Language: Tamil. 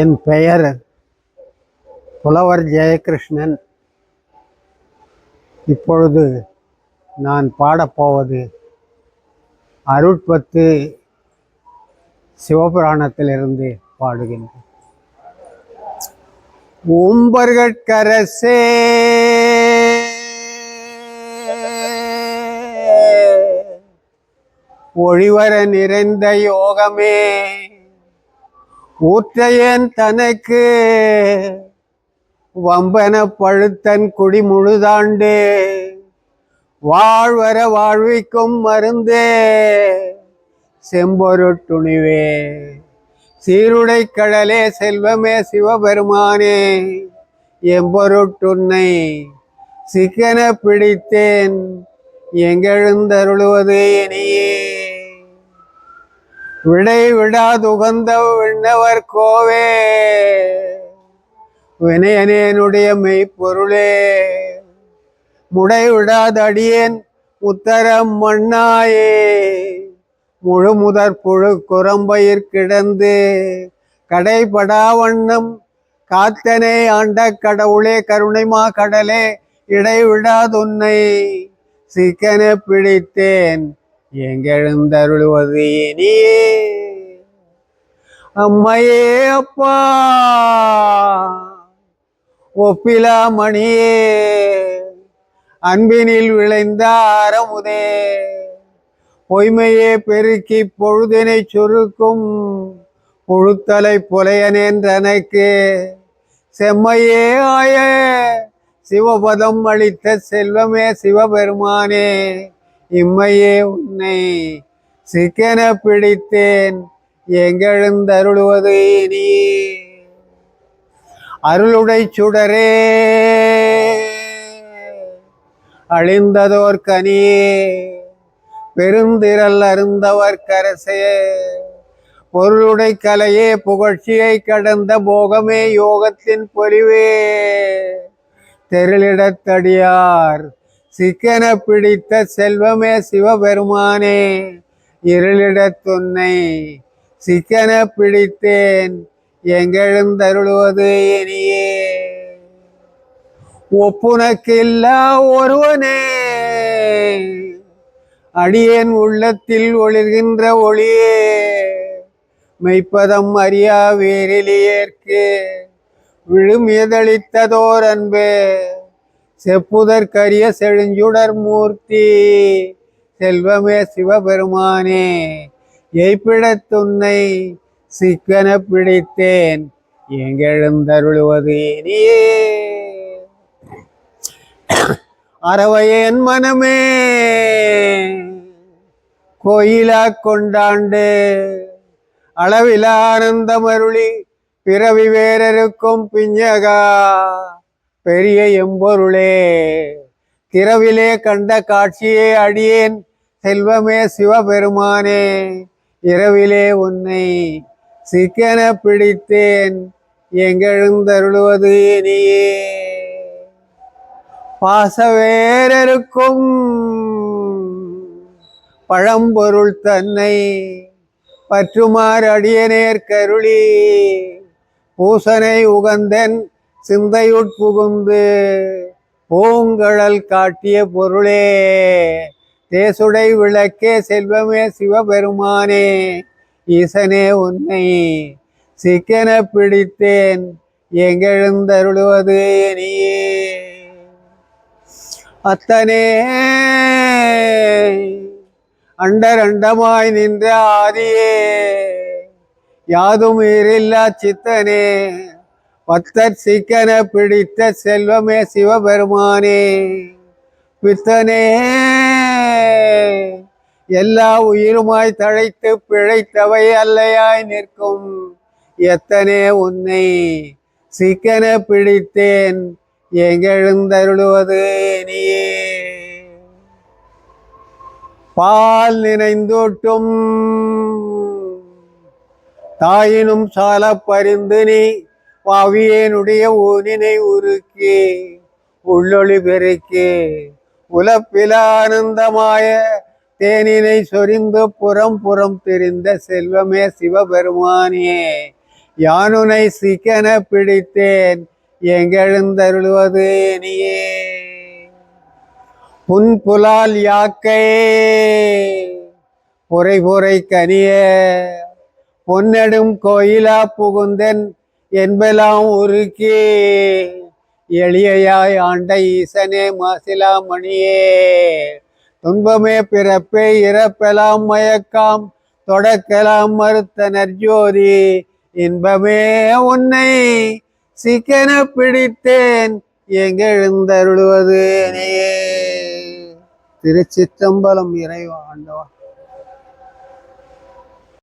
என் பெயர் புலவர் ஜெயகிருஷ்ணன். இப்பொழுது நான் பாடப்போவது அருட்பத்து சிவபுராணத்திலிருந்து பாடுகின்றேன். உம்பர்கட்கரசே ஒளிவர நிறைந்த யோகமே ஊற்றையேன் தனக்கு. வம்பன பழுத்தன் குடி முழுதாண்டு. வாழ்வர வாழ்விக்கும் மருந்தே. செம்பொருட்டுணிவே சீருடை கடலே செல்வமே சிவபெருமானே. எம்பொருட்டுன்னை சிக்கன பிடித்தேன். எங்கெழுந்தருளுவது இனியே. விடை விடாதுகந்த விண்ணவர் கோவே வினயனேனுடைய மெய்ப்பொருளே. முடை விடாதடியேன் உத்தரம் மண்ணாயே. முழு முதற் புழு குரம்பயிர் கிடந்து கடைபடா வண்ணம் காத்தனை ஆண்ட கடவுளே கருணைமா கடலே இடைவிடாதுன்னை சிக்கன பிடித்தேன். எங்கெழுந்தருள்வது இனியே அம்மையே அப்பா! ஒப்பிலா மணியே! அன்பினில் விளைந்த அறமுதே பொய்மையே பெருக்கி பொழுதினை சுருக்கும் பொழுத்தலை புலையனென்றனக்கு! செம்மையே ஆய! சிவபதம் அளித்த செல்வமே சிவபெருமானே! இம்மையே உன்னை சிக்கன பிடித்தேன். எங்கெழுந்தருளுவது நீ? அருளுடை சுடரே. அழிந்ததோர் கனியே. பெருந்திரல் அருந்தவர் கரசே பொருளுடை கலையே புகழ்ச்சியை கடந்த போகமே யோகத்தின் பொலிவே. தெருளிடத்தடியார் சிக்கன பிடித்த செல்வமே சிவபெருமானே இருளிடத்துன்னை சிக்கன பிடித்தேன் எங்கெழுந்தருளுவது இனியே. ஒப்புனக்கில்லா ஒருவனே அடியேன் உள்ளத்தில் ஒளிர்கின்ற ஒளியே. மெய்ப்பதம் அறியா வேரிலியேற்கு விழும் எதளித்ததோர் அன்பே. செப்புதற்கரிய செழுஞ்சுடர் மூர்த்தி. செல்வமே சிவபெருமானே எய்ப்பிடத்துன்னை சிக்கன பிடித்தேன். எங்கெழுந்தருளுவது இனியே. அறவையன் மனமே கோயிலா கொண்டாண்டு. அளவில ஆனந்தமருளி பிறவி வேறருக்கும் பிஞ்சகா. பெரிய எம்பொருளே திரவிலே கண்ட காட்சியே அடியேன். செல்வமே சிவபெருமானே இரவிலே உன்னை சிக்கன பிடித்தேன். எங்கெழுந்தருளுவது இனியே. பாசவேரருக்கும் பழம்பொருள் தன்னை பற்றுமாறு அடியனேர் கருளி. பூசனை உகந்தன் சிந்தையுட்புகுந்து பூங்கழல் காட்டிய பொருளே தேசுடை விளக்கே செல்வமே சிவபெருமானே ஈசனே உன்னை சிக்கன பிடித்தேன் எங்கெழுந்தருளுவது நீயே. அத்தனே அண்டரண்டமாய் நின்ற ஆதியே யாதும் ஈரில்லா சித்தனே. பத்தர் சிக்கன பிடித்த செல்வமே சிவபெருமானே. பித்தனே எல்லா உயிருமாய் தழைத்து பிழைத்தவை அல்லையாய் நிற்கும். எத்தனே உன்னை சிக்கன பிடித்தேன் எங்கெழுந்தருளுவது நீயே. பால் நினைந்தோட்டும் தாயினும் சால பரிந்து நீ பாவியனுடைய ஊனினை உருக்கி உள்ளொளி பெருக்கி உலப்பிலானந்தமாய தேனினை சொரிந்து புறம் புறம் தெரிந்த செல்வமே சிவபெருமானியே யானுனை சிக்கன பிடித்தேன் எங்கெழுந்தருளுவது நீயே. புன் புலால் யாக்கை பொறை பொறை கனிய பொன்னெடும் கோயிலா புகுந்தன் என்பெல்லாம் உருக்கி எளியாய் ஆண்ட ஈசனே மாசிலா மணியே. துன்பமே பிறப்பே இறப்பெல்லாம் மயக்காம். தொடக்கலாம் மறுத்த நற்ஜோதி இன்பமே உன்னை சிக்கன பிடித்தேன். எங்கெழுந்தருளுவது நீயே. திருச்சிற்றம்பலம் இறைவா ஆண்டவா.